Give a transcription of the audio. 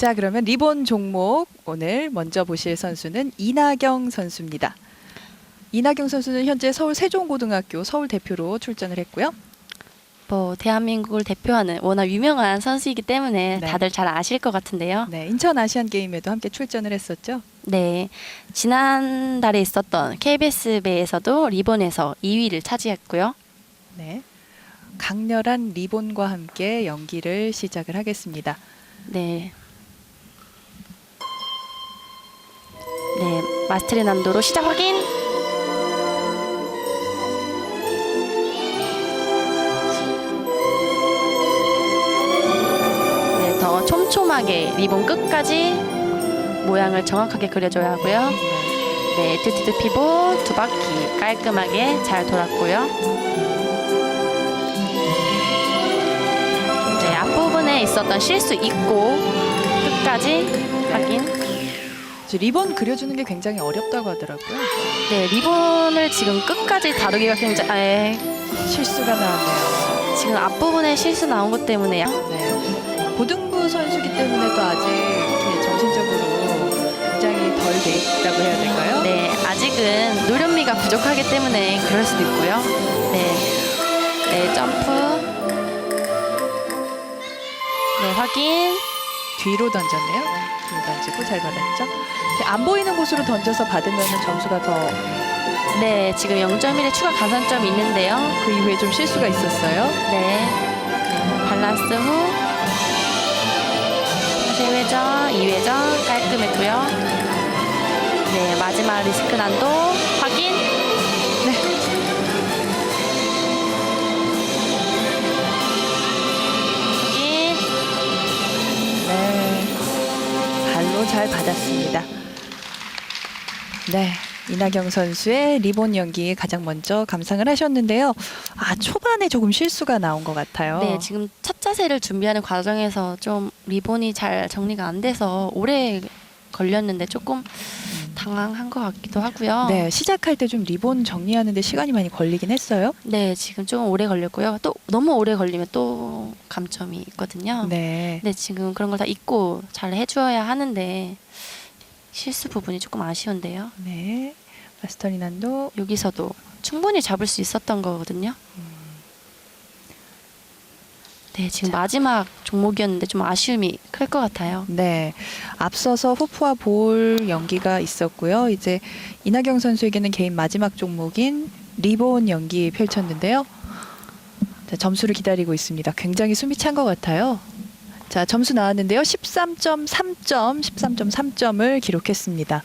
자, 그러면 리본 종목 오늘 먼저 보실 선수는 이나경 선수입니다. 이나경 선수는 현재 서울 세종고등학교 서울 대표로 출전을 했고요. 뭐 대한민국을 대표하는 워낙 유명한 선수이기 때문에 네. 다들 잘 아실 것 같은데요. 네, 인천 아시안 게임에도 함께 출전을 했었죠. 네. 지난달에 있었던 KBS 배에서도 리본에서 2위를 차지했고요. 네. 강렬한 리본과 함께 연기를 시작을 하겠습니다. 네. 네, 마스터리 난도로 시작 확인. 네, 더 촘촘하게 리본 끝까지 모양을 정확하게 그려줘야 하고요. 네, 트티드 피보 두 바퀴 깔끔하게 잘 돌았고요. 네, 앞부분에 있었던 실수 잊고 끝까지 확인. 리본 그려주는 게 굉장히 어렵다고 하더라고요. 네, 리본을 지금 끝까지 다루기가 굉장히 에, 실수가 나왔네요. 지금 앞부분에 실수 나온 것 때문에 네. 고등부 선수기 때문에 또 아직 이렇게 정신적으로 굉장히 덜 돼 있다고 해야 될까요? 네, 아직은 노련미가 부족하기 때문에 그럴 수도 있고요. 네, 네 점프. 네, 확인. 뒤로 던졌네요. 뒤로 던지고 잘 받았죠. 안 보이는 곳으로 던져서 받으면 점수가 더그 네, 지금 0.1의 추가 가산점이 있는데요. 그 이후에 좀 실수가 있었어요. 네. 밸런스 후. 다시 회전, 2회전 깔끔했고요. 네, 마지막 리스크 난도 확인. 네. 발로 잘 받았습니다. 네. 이나경 선수의 리본 연기 가장 먼저 감상을 하셨는데요. 아, 초반에 조금 실수가 나온 것 같아요. 네, 지금 첫 자세를 준비하는 과정에서 좀 리본이 잘 정리가 안 돼서 오래 걸렸는데 조금 당황한 것 같기도 하고요. 네, 시작할 때 좀 리본 정리하는데 시간이 많이 걸리긴 했어요. 네, 지금 좀 오래 걸렸고요. 또 너무 오래 걸리면 또 감점이 있거든요. 네. 네, 지금 그런 걸 다 잊고 잘 해줘야 하는데 실수 부분이 조금 아쉬운데요. 네. 마스터리난도 여기서도 충분히 잡을 수 있었던 거거든요. 네, 지금 마지막 종목이었는데 좀 아쉬움이 클 것 같아요. 네. 앞서서 호프와 볼 연기가 있었고요. 이제 이나경 선수에게는 개인 마지막 종목인 리본 연기 펼쳤는데요. 자, 점수를 기다리고 있습니다. 굉장히 숨이 찬 것 같아요. 자, 점수 나왔는데요. 13.3점, 13.3점을 기록했습니다.